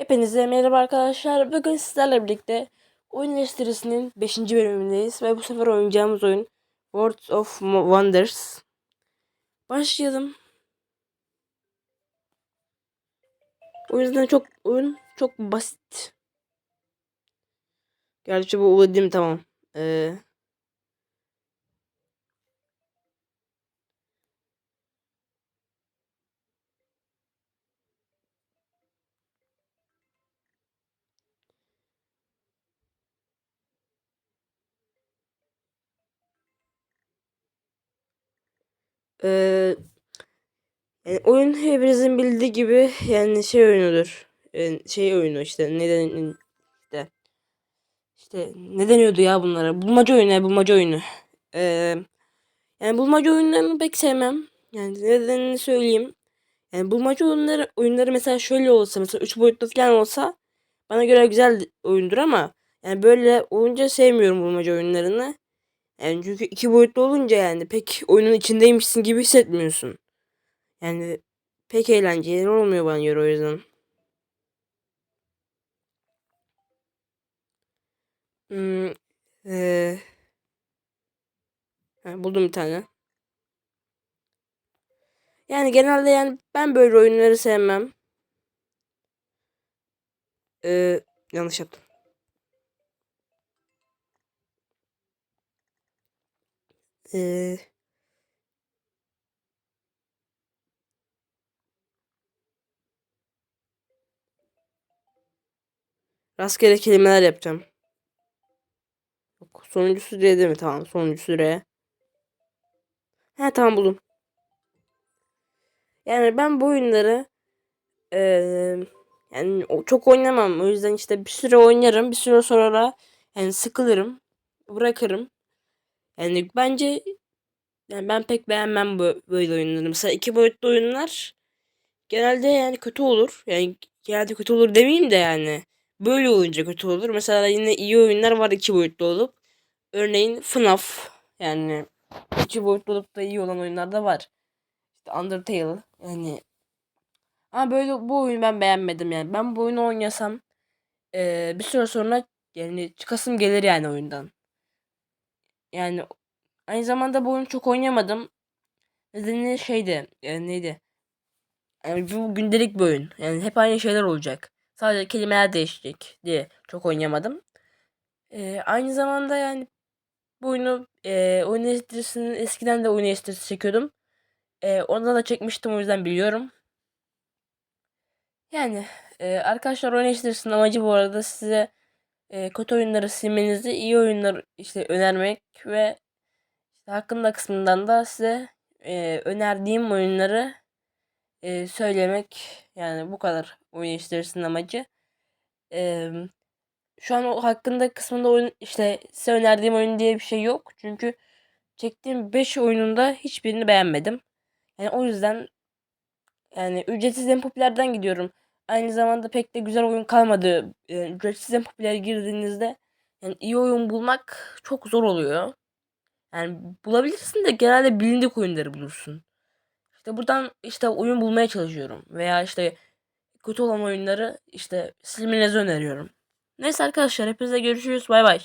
Hepinize merhaba arkadaşlar. Bugün sizlerle birlikte oyun eleştirisinin 5. bölümündeyiz ve bu sefer oynayacağımız oyun Words of Wonders. Başlayalım. O yüzden çok oyun çok basit. Gerçi bu ulaşım tamam. Ee, Ee, yani oyun hepinizin bildiği gibi yani şey oyunudur. Yani şey oyunu işte neden işte işte ne deniyordu ya bunlara? Bulmaca oyunu, bulmaca oyunu. Ee, yani bulmaca oyunlarını pek sevmem. Yani nedenini söyleyeyim. Yani bulmaca oyunları oyunları mesela şöyle olsa mesela 3 boyutlu falan olsa bana göre güzel oyundur ama yani böyle olunca sevmiyorum bulmaca oyunlarını. Yani çünkü iki boyutlu olunca yani pek oyunun içindeymişsin gibi hissetmiyorsun. Yani pek eğlenceli olmuyor bana göre o yüzden. Hmm, ha, buldum bir tane. Yani genelde yani ben böyle oyunları sevmem. Eee, yanlış yaptım. Eee Rastgele kelimeler yapacağım. Yok, sonuncusu D değil mi? Tamam sonuncusu R. He tamam buldum. Yani ben bu oyunları eee, yani çok oynamam. O yüzden işte bir süre oynarım. Bir süre sonra yani sıkılırım. Bırakırım. Yani bence yani ben pek beğenmem bu böyle oyunları. Mesela iki boyutlu oyunlar genelde yani kötü olur. Yani genelde kötü olur demeyeyim de yani. Böyle olunca kötü olur. Mesela yine iyi oyunlar var iki boyutlu olup. Örneğin FNAF yani iki boyutlu olup da iyi olan oyunlar da var. İşte Undertale yani. Ama böyle bu oyunu ben beğenmedim yani. Ben bu oyunu oynasam eee, bir süre sonra yani çıkasım gelir yani oyundan. Yani aynı zamanda bu oyunu çok oynamadım. Nedeni şeydi yani neydi? Yani bu gündelik bir oyun. Yani hep aynı şeyler olacak. Sadece kelimeler değişecek diye çok oynayamadım. Ee, aynı zamanda yani bu oyunu e, oyun eleştirisini eskiden de oyun eleştirisi çekiyordum. E, ondan da çekmiştim o yüzden biliyorum. Yani e, arkadaşlar oyun eleştirisinin amacı bu arada size e, kötü oyunları silmenizi, iyi oyunlar işte önermek ve hakkında kısmından da size e, önerdiğim oyunları e, söylemek yani bu kadar oyun eleştirisinin amacı. E, şu an o hakkında kısmında oyun işte size önerdiğim oyun diye bir şey yok. Çünkü çektiğim 5 oyununda hiçbirini beğenmedim. Yani o yüzden yani ücretsiz en popülerden gidiyorum. Aynı zamanda pek de güzel oyun kalmadı. Yani ücretsiz en popüler girdiğinizde yani iyi oyun bulmak çok zor oluyor. Yani bulabilirsin de genelde bilindik oyunları bulursun. İşte buradan işte oyun bulmaya çalışıyorum. Veya işte kötü olan oyunları işte silmenizi öneriyorum. Neyse arkadaşlar hepinize görüşürüz. Bay bay.